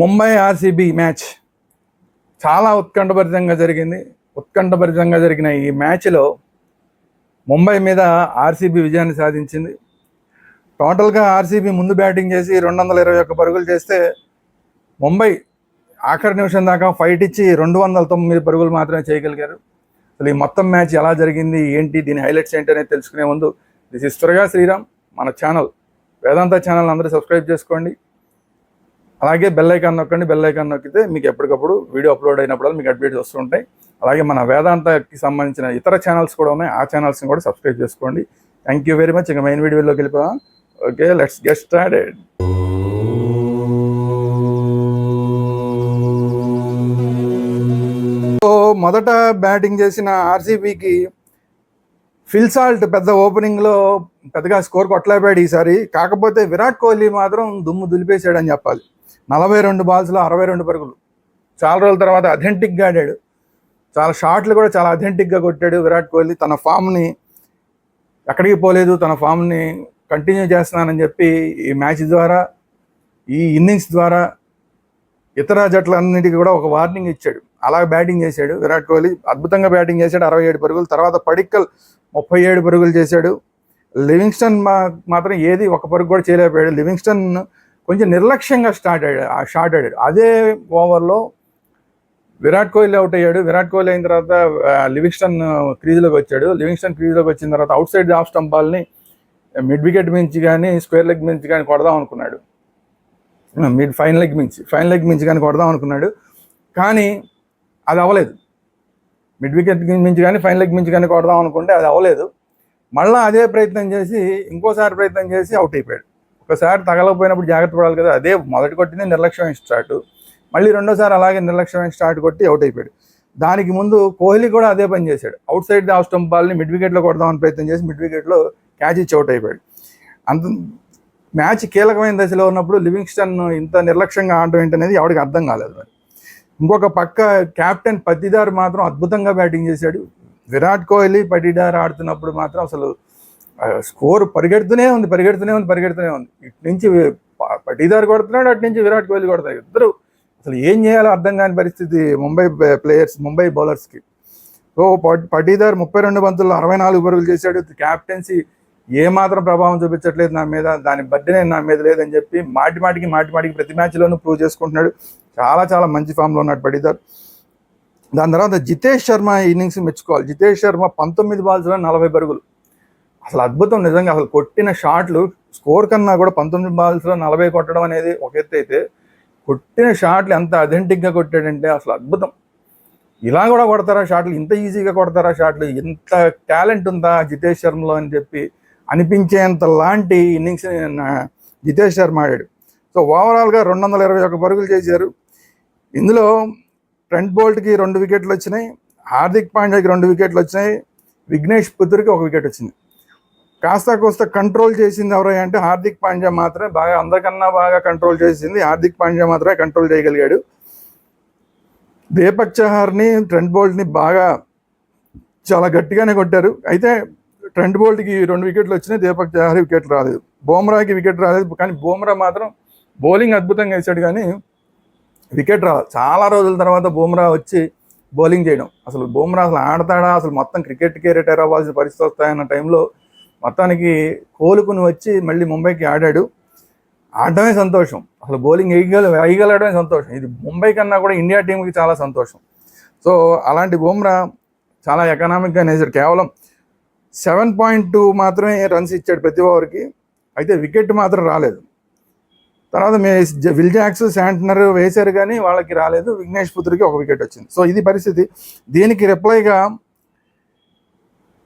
Mumbai RCB match చాలా ఉత్కంఠభరితంగా జరిగింది. ఉత్కంఠభరితంగా జరిగిన ఈ మ్యాచ్లో ముంబై మీద ఆర్సీబీ విజయాన్ని సాధించింది. టోటల్గా ఆర్సీబీ ముందు బ్యాటింగ్ చేసి రెండు వందల ఇరవై ఒక్క పరుగులు చేస్తే ముంబై ఆఖరి నిమిషం దాకా ఫైట్ ఇచ్చి రెండు వందల తొమ్మిది పరుగులు మాత్రమే చేయగలిగారు. అసలు ఈ మొత్తం మ్యాచ్ ఎలా జరిగింది ఏంటి దీని హైలైట్స్ ఏంటి అనేది తెలుసుకునే ముందు దిస్ ఇస్ త్వరగా శ్రీరామ్ మన ఛానల్. వేదాంత ఛానల్ అందరూ సబ్స్క్రైబ్ చేసుకోండి. అలాగే బెల్ ఐకాన్ నొక్కండి బెల్ ఐకాన్ నొక్కితే మీకు ఎప్పటికప్పుడు వీడియో అప్లోడ్ అయినప్పుడు మీకు అప్డేట్స్ వస్తుంటాయి అలాగే మన వేదాంతకి సంబంధించిన ఇతర ఛానల్స్ కూడా ఉన్నాయి. ఆ ఛానల్స్ని కూడా సబ్స్క్రైబ్ చేసుకోండి. థ్యాంక్ యూ వెరీ మచ్ ఇంకా మెయిన్ వీడియోలోకి వెళ్ళిపోదాం. Okay let's get started so మొదట బ్యాటింగ్ చేసిన ఆర్సీబీకి ఫిల్సాల్ట్ పెద్ద ఓపెనింగ్లో పెద్దగా స్కోర్ కొట్టలేపాడు ఈసారి. కాకపోతే విరాట్ కోహ్లీ మాత్రం దుమ్ము దులిపేశాడని చెప్పాలి. నలభై రెండు బాల్స్లో అరవై రెండు పరుగులు. చాలా రోజుల తర్వాత అథెంటిక్గా ఆడాడు. చాలా షాట్లు కూడా చాలా అథెంటిక్గా కొట్టాడు విరాట్ కోహ్లీ. తన ఫామ్ని ఎక్కడికి పోలేదు తన ఫామ్ని కంటిన్యూ చేస్తున్నానని చెప్పి ఈ మ్యాచ్ ద్వారా ఈ ఇన్నింగ్స్ ద్వారా ఇతర జట్లన్నిటికీ కూడా ఒక వార్నింగ్ ఇచ్చాడు. అలా బ్యాటింగ్ చేశాడు విరాట్ కోహ్లీ. అద్భుతంగా బ్యాటింగ్ చేశాడు అరవై ఏడు పరుగులు. తర్వాత పడిక్కల్ ముప్పై ఏడు పరుగులు చేశాడు. లివింగ్స్టన్ మా మాత్రం ఏది ఒక పరుగు కూడా చేయలేకపోయాడు. లివింగ్స్టన్ కొంచెం నిర్లక్ష్యంగా స్టార్ట్ అయ్యాడు ఆ షార్ట్ ఆడాడు అదే ఓవర్లో విరాట్ కోహ్లీ అవుట్ అయ్యాడు. విరాట్ కోహ్లీ అయిన తర్వాత లివింగ్స్టన్ క్రీజ్లోకి వచ్చాడు. లివింగ్స్టన్ క్రీజ్లోకి వచ్చిన తర్వాత అవుట్ సైడ్ ఆఫ్ స్టంప్ బాల్ని మిడ్ వికెట్ మించి కానీ స్క్వేర్ లెగ్ మించి కానీ కొడదాం అనుకున్నాడు. మిడ్ ఫైన్ లెగ్ మించి ఫైన్ లెగ్ మించి కానీ కొడదాం అనుకున్నాడు. కానీ అది అవ్వలేదు. మిడ్ వికెట్ మించి కానీ ఫైన్ లెగ్ మించి కానీ కొడదాం అనుకుంటే అది అవ్వలేదు. మళ్ళీ అదే ప్రయత్నం చేసి ఇంకోసారి ప్రయత్నం చేసి అవుట్ అయిపోయాడు. ఒకసారి తగలకపోయినప్పుడు జాగ్రత్త పడాలి కదా. అదే మొదటి కొట్టింది నిర్లక్ష్యమైన స్టార్ట్. మళ్ళీ రెండోసారి అలాగే నిర్లక్ష్యమైన స్టార్ట్ కొట్టి అవుట్ అయిపోయాడు. దానికి ముందు కోహ్లీ కూడా అదే పని చేశాడు. అవుట్ సైడ్ ఆఫ్ స్టంప్ బాల్ని మిడ్ వికెట్లో కొడదామని ప్రయత్నం చేసి మిడ్ వికెట్లో క్యాచ్ ఇచ్చి అవుట్ అయిపోయాడు. అంత మ్యాచ్ కీలకమైన దశలో ఉన్నప్పుడు లివింగ్స్టన్ ఇంత నిర్లక్ష్యంగా ఆడడం ఏంటనేది ఎవరికి అర్థం కాలేదు మరి. ఇంకొక పక్క కెప్టెన్ పత్తిదార్ మాత్రం అద్భుతంగా బ్యాటింగ్ చేశాడు. విరాట్ కోహ్లీ పటిదార్ ఆడుతున్నప్పుడు మాత్రం అసలు స్కోర్ పరిగెడుతూనే ఉంది పరిగెడుతూనే ఉంది పరిగెడుతూనే ఉంది. ఇటు నుంచి పటీదారు కొడుతున్నాడు అటు నుంచి విరాట్ కోహ్లీ కొడతాడు. ఇద్దరు అసలు ఏం చేయాలో అర్థం కాని పరిస్థితి ముంబై ప్లేయర్స్ ముంబై బౌలర్స్కి సో పటీదారు పటీదార్ ముప్పై రెండు బంతుల్లో అరవై నాలుగు పరుగులు చేశాడు. క్యాప్టెన్సీ ఏ మాత్రం ప్రభావం చూపించట్లేదు నా మీద దాని బర్త్డే నా మీద లేదని చెప్పి మాటి మాటికి మాటి మాటికి ప్రతి మ్యాచ్లోనూ ప్రూవ్ చేసుకుంటున్నాడు. చాలా చాలా మంచి ఫామ్లో ఉన్నాడు పటీదారు. దాని తర్వాత జితేష్ శర్మ ఇన్నింగ్స్ మెచ్చుకోవాలి. జితేష్ శర్మ పంతొమ్మిది బాల్స్లో నలభై పరుగులు. అసలు అద్భుతం నిజంగా అసలు కొట్టిన షాట్లు స్కోర్ కన్నా కూడా పంతొమ్మిది బాల్స్లో నలభై కొట్టడం అనేది ఒక ఎత్తు అయితే కొట్టిన షాట్లు ఎంత అథెంటిక్గా కొట్టాడంటే అసలు అద్భుతం. ఇలా కూడా కొడతారా షాట్లు? ఇంత ఈజీగా కొడతారా షాట్లు? ఇంత టాలెంట్ ఉందా జితేష్ శర్మలో అని చెప్పి అనిపించేంత లాంటి ఇన్నింగ్స్ జితేష్ శర్మ ఆడాడు. సో ఓవరాల్గా రెండు వందల ఇరవై ఒక పరుగులు చేశారు. ఇందులో ట్రెంట్ బోల్ట్కి రెండు వికెట్లు వచ్చినాయి హార్దిక్ పాండ్యాకి రెండు వికెట్లు వచ్చినాయి విఘ్నేష్ పుత్రికి ఒక వికెట్ వచ్చింది. కాస్త కోస్త కంట్రోల్ చేసింది ఎవరై అంటే హార్దిక్ పాండ్యా మాత్రమే. బాగా అందరికన్నా బాగా కంట్రోల్ చేసింది. హార్దిక్ పాండ్యా మాత్రమే కంట్రోల్ చేయగలిగాడు. దీపక్ చహార్ని ట్రెంట్ బోల్ట్ని బాగా చాలా గట్టిగానే కొట్టారు. అయితే ట్రెంట్ బోల్ట్కి రెండు వికెట్లు వచ్చినాయి. దీపక్ చహార్ వికెట్ రాలేదు. బోమ్రాకి వికెట్ రాలేదు. కానీ బోమ్రా మాత్రం బౌలింగ్ అద్భుతంగా వేసాడు కానీ వికెట్ రాలేదు చాలా రోజుల తర్వాత బూమ్రా వచ్చి బౌలింగ్ చేయడం. అసలు బూమ్రా అసలు ఆడతాడా? అసలు మొత్తం క్రికెట్కే రిటైర్ అవ్వాల్సిన పరిస్థితి వస్తాయన్న టైంలో మొత్తానికి కోలుకుని వచ్చి మళ్ళీ ముంబైకి ఆడాడు. ఆడటమే సంతోషం. అసలు బౌలింగ్ వేయగల వేయగలడమే సంతోషం. ఇది ముంబై కన్నా కూడా ఇండియా టీంకి చాలా సంతోషం. సో అలాంటి బుమ్రా చాలా ఎకనామిక్గా నేసాడు. కేవలం సెవెన్ పాయింట్ టూ మాత్రమే రన్స్ ఇచ్చాడు ప్రతి ఓవర్కి. అయితే వికెట్ మాత్రం రాలేదు. తర్వాత మే జ- విల్ జాక్స్ శాంటనర్ వేశారు కానీ వాళ్ళకి రాలేదు. విఘ్నేష్ పుత్రికి ఒక వికెట్ వచ్చింది. సో ఇది పరిస్థితి. దీనికి రిప్లైగా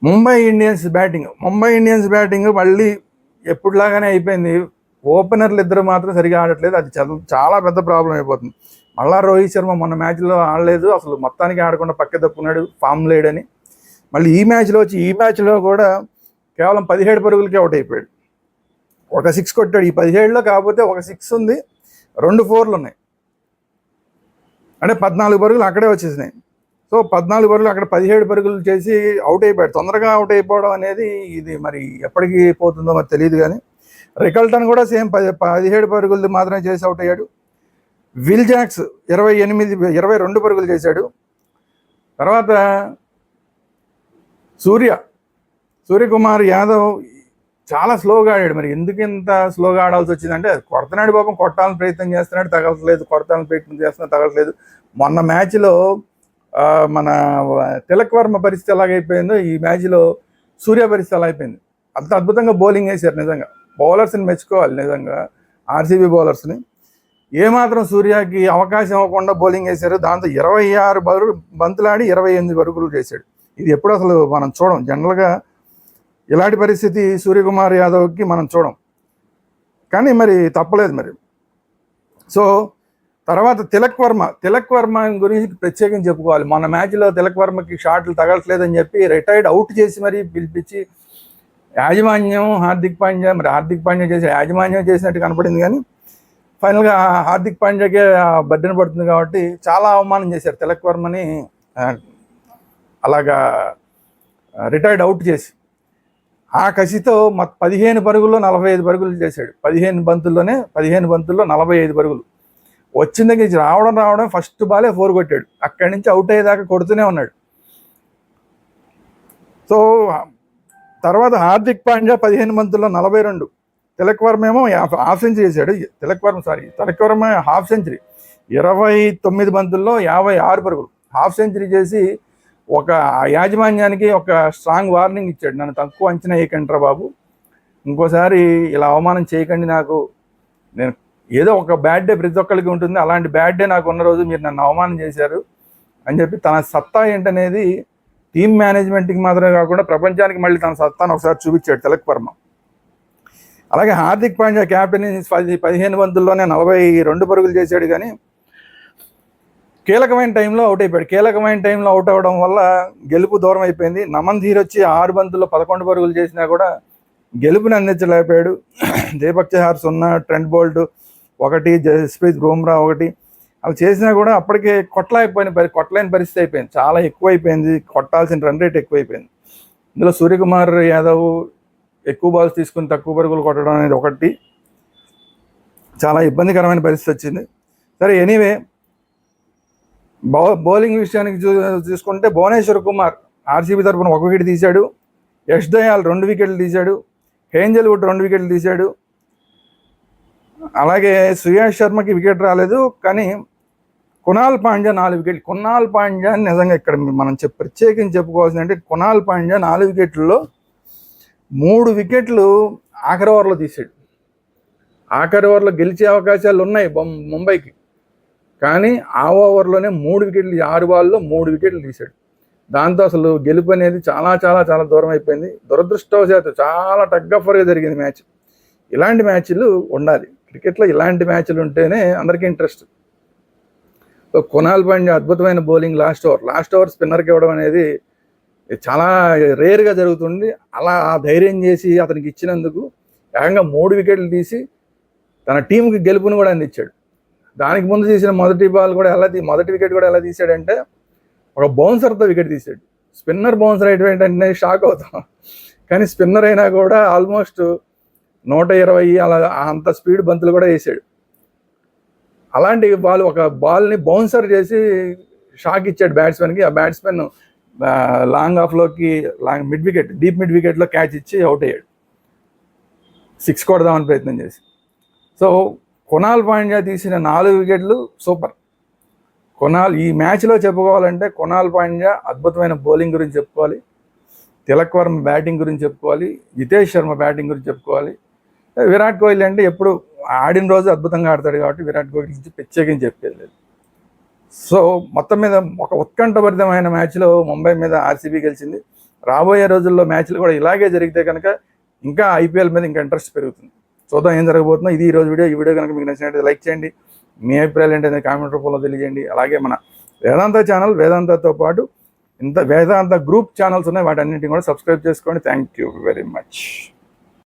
Mumbai Indians batting Mumbai Indians batting మళ్ళీ ఎప్పుడులాగానే అయిపోయింది. ఓపెనర్లు ఇద్దరు మాత్రం సరిగా ఆడట్లేదు. అది చాలా పెద్ద ప్రాబ్లం అయిపోతుంది. మళ్ళా రోహిత్ శర్మ మొన్న మ్యాచ్లో ఆడలేదు. అసలు మొత్తానికి ఆడకుండా పక్క తప్పున్నాడు ఫామ్ లేడని మళ్ళీ ఈ మ్యాచ్లో వచ్చి ఈ మ్యాచ్లో కూడా కేవలం పదిహేడు పరుగులకే అవుట్ అయిపోయాడు. ఒక సిక్స్ కొట్టాడు. ఈ పదిహేడులో కాకపోతే ఒక సిక్స్ ఉంది. రెండు ఫోర్లు ఉన్నాయి. అంటే పద్నాలుగు పరుగులు అక్కడే వచ్చేసినాయి. సో పద్నాలుగు పరుగులు అక్కడ పదిహేడు పరుగులు చేసి అవుట్ అయిపోయాడు. తొందరగా అవుట్ అయిపోవడం అనేది ఇది మరి ఎప్పటికి పోతుందో మరి తెలియదు కానీ రికల్టన్ కూడా సేమ్ పది పదిహేడు పరుగులు మాత్రమే చేసి అవుట్ అయ్యాడు. విల్ జాక్స్ ఇరవై ఎనిమిది ఇరవై రెండు పరుగులు చేశాడు. తర్వాత సూర్య సూర్యకుమార్ యాదవ్ చాలా స్లోగా ఆడాడు. మరి ఎందుకు ఇంత స్లోగా ఆడాల్సి వచ్చిందంటే కొడతనాడు పాపం కొట్టాలని ప్రయత్నం చేస్తున్నాడు తగలట్లేదు కొడతాలని ప్రయత్నం చేస్తున్నా తగలట్లేదు. మొన్న మ్యాచ్లో మన తిలక్ వర్మ పరిస్థితి ఎలాగైపోయిందో ఈ మ్యాచ్లో సూర్య పరిస్థితి అలా అయిపోయింది అంత అద్భుతంగా బౌలింగ్ వేశారు నిజంగా. బౌలర్స్ని మెచ్చుకోవాలి నిజంగా ఆర్సీబీ బౌలర్స్ని. ఏమాత్రం సూర్యకి అవకాశం ఇవ్వకుండా బౌలింగ్ వేశారు. దాంతో ఇరవై ఆరు బరు బంతులాడి ఇరవై ఎనిమిది పరుగులు చేశాడు. ఇది ఎప్పుడు అసలు మనం చూడం? జనరల్గా ఇలాంటి పరిస్థితి సూర్యకుమార్ యాదవ్కి మనం చూడం. కానీ మరి తప్పలేదు మరి. సో తర్వాత తిలక్ వర్మ. తిలక్ వర్మ గురించి ప్రత్యేకంగా చెప్పుకోవాలి. మొన్న మ్యాచ్లో తిలక్ వర్మకి షాట్లు తగలట్లేదని చెప్పి రిటైర్డ్ అవుట్ చేసి మరీ పిలిపించి యాజమాన్యం హార్దిక్ పాండ్యా మరి హార్దిక్ పాండ్యా చేసి యాజమాన్యం చేసినట్టు కనపడింది కానీ ఫైనల్గా హార్దిక్ పాండ్యాకే బడ్డన పడుతుంది కాబట్టి చాలా అవమానం చేశారు తిలక్ వర్మని. అలాగా రిటైర్డ్ అవుట్ చేసి. ఆ కసితో మా పదిహేను పరుగుల్లో నలభై ఐదు పరుగులు చేశాడు. పదిహేను బంతుల్లోనే పదిహేను బంతుల్లో నలభై ఐదు పరుగులు. వచ్చిన దగ్గర నుంచి రావడం రావడం ఫస్ట్ బాలే ఫోర్ కొట్టాడు. అక్కడి నుంచి అవుట్ అయ్యేదాకా కొడుతూనే ఉన్నాడు. సో తర్వాత హార్దిక్ పాండ్యా పదిహేను బంతుల్లో నలభై రెండు. తిలక్ వర్మ ఏమో హాఫ్ సెంచరీ చేశాడు. Tilak Varma sorry Tilak Varma half century ఇరవై తొమ్మిది బంతుల్లో యాభై ఆరు పరుగులు. హాఫ్ సెంచరీ చేసి ఒక యాజమాన్యానికి ఒక స్ట్రాంగ్ వార్నింగ్ ఇచ్చాడు. నన్ను తక్కువ అంచనా వేయకండి బాబు. ఇంకోసారి ఇలా అవమానం చేయకండి నాకు. నేను ఏదో ఒక బ్యాడ్ డే ప్రతి ఒక్కరికి ఉంటుంది. అలాంటి బ్యాడ్ డే నాకు ఉన్న రోజు మీరు నన్ను అవమానం చేశారు అని చెప్పి తన సత్తా ఏంటనేది టీమ్ మేనేజ్మెంట్కి మాత్రమే కాకుండా ప్రపంచానికి మళ్ళీ తన సత్తాను ఒకసారి చూపించాడు తిలక్ వర్మ. అలాగే హార్దిక్ పాండ్యా క్యాప్టెన్ పది పదిహేను బంతుల్లోనే నలభై రెండు పరుగులు చేశాడు కానీ కీలకమైన టైంలో అవుట్ అయిపోయాడు. కీలకమైన టైంలో అవుట్ అవ్వడం వల్ల గెలుపు దూరం అయిపోయింది. నమన్ ధీర్ వచ్చి ఆరు బంతుల్లో పదకొండు పరుగులు చేసినా కూడా గెలుపుని అందించలేకపోయాడు. దీపక్ చహార్ సున్నా ట్రెంట్ బోల్ట్ ఒకటి జస్ప్రీత్ బుమ్రా ఒకటి. అవి చేసినా కూడా అప్పటికే కొట్టలేకపోయిన పరి కొట్టలేని పరిస్థితి అయిపోయింది. చాలా ఎక్కువైపోయింది. కొట్టాల్సిన రన్ రేట్ ఎక్కువైపోయింది. ఇందులో సూర్యకుమార్ యాదవ్ ఎక్కువ బాల్స్ తీసుకుని తక్కువ పరుగులు కొట్టడం అనేది ఒకటి. చాలా ఇబ్బందికరమైన పరిస్థితి వచ్చింది. సరే ఎనీవే బౌ బౌలింగ్ విషయానికి చూ చూసుకుంటే భువనేశ్వర్ కుమార్ ఆర్సీబీ తరఫున ఒక వికెట్ తీశాడు. యష్ దయాల్ రెండు వికెట్లు తీశాడు. హేంజల్ వుడ్ రెండు వికెట్లు తీశాడు. అలాగే సుయాష్ శర్మకి వికెట్ రాలేదు కానీ కునాల్ పాండ్యా నాలుగు వికెట్లు. కునాల్ పాండ్యా నిజంగా ఇక్కడ మనం చెప్ ప్రత్యేకించి చెప్పుకోవాల్సింది అంటే కునాల్ పాండ్యా నాలుగు వికెట్లలో మూడు వికెట్లు ఆఖరి ఓవర్లో తీసాడు ఆఖరి ఓవర్లో గెలిచే అవకాశాలు ఉన్నాయి బొం- ముంబైకి. కానీ ఆ ఓవర్లోనే మూడు వికెట్లు ఆరు బాల్లో మూడు వికెట్లు తీశాడు. దాంతో అసలు గెలుపు అనేది చాలా చాలా చాలా దూరం అయిపోయింది. దురదృష్టవశాత్తు చాలా టగ్గఫర్గా జరిగింది మ్యాచ్. ఇలాంటి మ్యాచ్లు ఉండాలి. క్రికెట్లో ఇలాంటి మ్యాచ్లు ఉంటేనే అందరికీ ఇంట్రెస్ట్. కొనాల్ పాండ్య అద్భుతమైన bowling last over. Last over స్పిన్నర్కి ఇవ్వడం అనేది చాలా రేర్గా జరుగుతుంది. అలా ఆ ధైర్యం చేసి అతనికి ఇచ్చినందుకు ఏకంగా మూడు వికెట్లు తీసి తన టీంకి గెలుపుని కూడా అందించాడు. దానికి ముందు తీసిన మొదటి బాల్ కూడా ఎలా తీ మొదటి వికెట్ కూడా ఎలా తీసాడంటే ఒక బౌన్సర్తో వికెట్ తీసాడు స్పిన్నర్ బౌన్సర్ అయిపోయింటే షాక్ అవుతాం. కానీ స్పిన్నర్ అయినా కూడా ఆల్మోస్ట్ నూట ఇరవై అలా అంత స్పీడ్ బంతులు కూడా వేసాడు. అలాంటి బాల్ ఒక బాల్ని బౌన్సర్ చేసి షాక్ ఇచ్చాడు బ్యాట్స్మెన్కి. ఆ batsmen long ఆఫ్లోకి long mid wicket deep mid వికెట్లో catch ఇచ్చి అవుట్ అయ్యాడు. సిక్స్ కొడదామని ప్రయత్నం చేసి. సో కొనాల్ పాండ్యా తీసిన నాలుగు వికెట్లు సూపర్. కొనాల్ ఈ మ్యాచ్లో చెప్పుకోవాలంటే కొనాల్ పాండ్యా అద్భుతమైన బౌలింగ్ గురించి చెప్పుకోవాలి. తిలక్ వర్మ బ్యాటింగ్ గురించి చెప్పుకోవాలి. జితేష్ శర్మ బ్యాటింగ్ గురించి చెప్పుకోవాలి. విరాట్ కోహ్లీ అంటే ఎప్పుడు ఆడిన రోజు అద్భుతంగా ఆడతాడు కాబట్టి విరాట్ కోహ్లీ గురించి ప్రత్యేకించి చెప్పేది లేదు. సో మొత్తం మీద ఒక ఉత్కంఠభరితమైన మ్యాచ్లో ముంబై మీద ఆర్సీబీ గెలిచింది. రాబోయే రోజుల్లో మ్యాచ్లు కూడా ఇలాగే జరిగితే కనుక ఇంకా ఐపీఎల్ మీద ఇంకా ఇంట్రెస్ట్ పెరుగుతుంది. చూద్దాం ఏం జరగబోతుందో. ఇది ఈ రోజు వీడియో. ఈ వీడియో కనుక మీకు నచ్చినట్టు లైక్ చేయండి. మీ అభిప్రాయాలు ఏంటనేది కామెంట్ రూపంలో తెలియజేయండి. అలాగే మన వేదాంత ఛానల్ వేదాంతతో పాటు ఇంత వేదాంత గ్రూప్ ఛానల్స్ ఉన్నాయి. వాటన్నింటిని కూడా సబ్స్క్రైబ్ చేసుకోండి. Thank you very much.